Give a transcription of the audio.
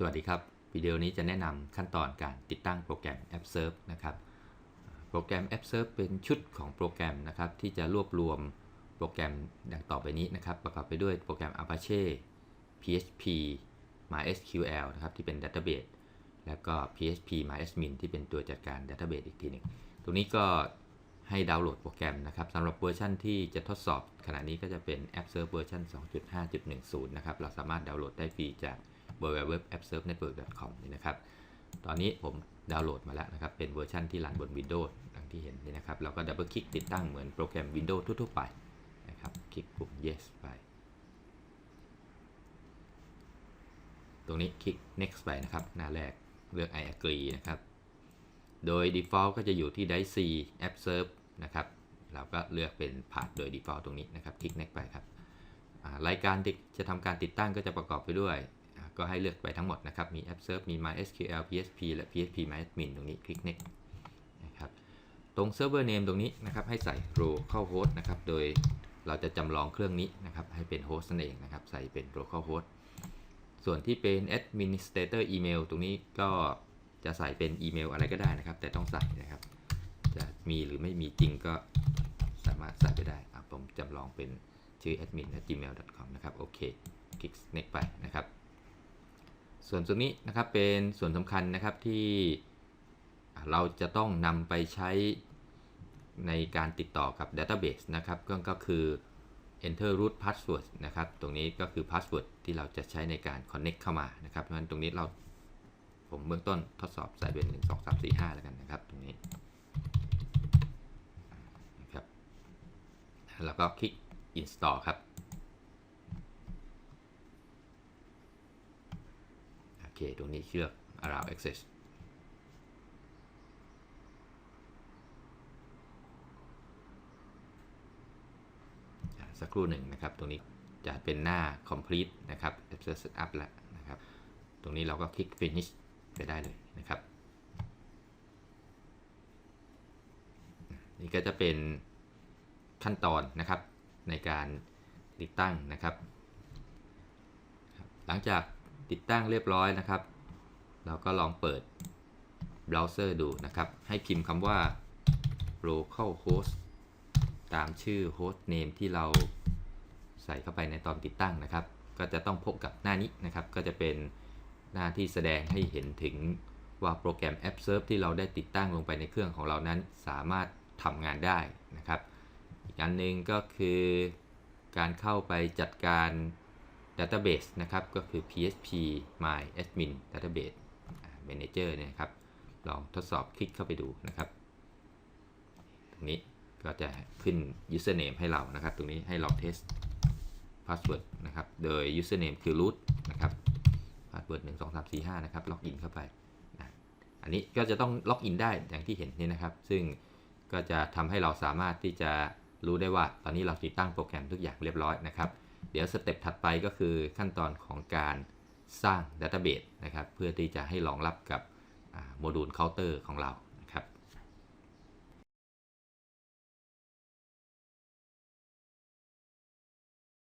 สวัสดีครับ วิดีโอนี้จะแนะนำขั้นตอนการติดตั้งโปรแกรม AppServe นะครับ โปรแกรม AppServe เป็นชุดของโปรแกรมนะครับที่จะรวบรวมโปรแกรมดังต่อไปนี้นะครับ ประกอบไปด้วยโปรแกรม Apache PHP MySQL นะครับที่เป็น Database แล้วก็ PHP MyAdmin ที่เป็นตัวจัดการ Database อีกทีหนึ่งตรงนี้ก็ให้ดาวน์โหลดโปรแกรมนะครับสำหรับเวอร์ชันที่จะทดสอบ ขณะนี้ก็จะเป็น AppServe เวอร์ชัน2.5.10 นะครับ เราสามารถดาวน์โหลดได้ฟรีจาก www.appservenetwork.com นี่นะครับ ตอนนี้ผมดาวน์โหลดมาแล้วนะครับ เป็นเวอร์ชันที่รันบน Windows ดังที่เห็นนี่นะครับ เราก็ดับเบิลคลิกติดตั้งเหมือนโปรแกรม Windows ทั่วๆไปนะครับ คลิกปุ่ม yes ไป ตรงนี้คลิก next ไปนะครับ หน้าแรกเลือก I agree นะครับ โดย default ก็จะอยู่ที่ Drive C App Serve นะครับ เราก็เลือกเป็นผ่านโดย default ตรงนี้นะครับ คลิก next ไปครับรายการที่จะทำการติดตั้งก็จะประกอบไปด้วย ก็ให้เลือกไปทั้งหมดนะครับ มี App Serve มี MySQL PHP และ PHP MyAdmin ตรงนี้คลิก next นะครับตรง Server Name ตรงนี้นะครับให้ใส่ localhost นะครับโดยเราจะจำลองเครื่องนี้นะครับให้เป็นโฮสต์นั่นเองนะครับใส่เป็น localhost ส่วนที่เป็น administrator email ตรงนี้ก็จะใส่เป็นอีเมลอะไรก็ได้นะครับ แต่ต้องใส่นะครับ จะมีหรือไม่มีจริงก็สามารถใส่ไปได้ผมจำลองเป็นชื่อ admin gmail.com นะครับ โอเค คลิก next ไปนะครับ ส่วนตรงนี้นะครับเป็นส่วนสำคัญนะครับที่เราจะต้องนำไปใช้ในการติดต่อกับ database นะครับก็ก็คือ enter root password นะครับ ตรงนี้ก็คือ password ที่เราจะใช้ในการ connect เข้ามานะครับ เพราะฉะนั้นตรงนี้เราผมเบื้องต้นทดสอบใส่เป็น 1 2 3 4 5 แล้วกันนะครับ ตรงนี้นะครับแล้วก็คลิก install ครับ โอ เค ตรงนี้เชือก allow access สักครู่หนึ่งนะครับ ตรงนี้จะเป็นหน้า complete นะครับ Access Setup แล้วนะครับ ตรงนี้เราก็คลิก finish ไปได้เลยนะครับ นี่ก็จะเป็นขั้นตอนนะครับในการติดตั้งนะครับ หลังจาก ติดตั้งเรียบร้อยนะครับ เราก็ลองเปิดเบราว์เซอร์ดูนะครับ ให้พิมพ์คำว่า localhost ตามชื่อ host name ที่เราใส่เข้าไปในตอนติดตั้งนะครับ ก็จะต้องพบกับหน้านี้นะครับ ก็จะเป็นหน้าที่แสดงให้เห็นถึงว่าโปรแกรม AppServe ที่เราได้ติดตั้งลงไปในเครื่องของเรานั้นสามารถทำงานได้นะครับ อีกอันหนึ่งก็คือการเข้าไปจัดการ Database นะครับ ก็คือ PHP MyAdmin Database Manager เนี่ยครับ ลองทดสอบคลิกเข้าไปดูนะครับ ตรงนี้ก็จะขึ้น username ให้เรานะครับ ตรงนี้ให้ลองเทส password นะครับ โดย username คือ root นะครับ password 1 2 3 4 5 นะครับ ล็อกอินเข้าไปนะอันนี้ก็จะต้องล็อกอินได้อย่างที่เห็นนี่นะครับ ซึ่งก็จะทำให้เราสามารถที่จะรู้ได้ว่า ตอนนี้เราติดตั้งโปรแกรมทุกอย่างเรียบร้อยนะครับ เดี๋ยวสเต็ปถัดไปก็คือขั้นตอนของการสร้างดัตเตอร์เบสนะครับ เพื่อที่จะให้รองรับกับโมดูลเคาน์เตอร์ของเรา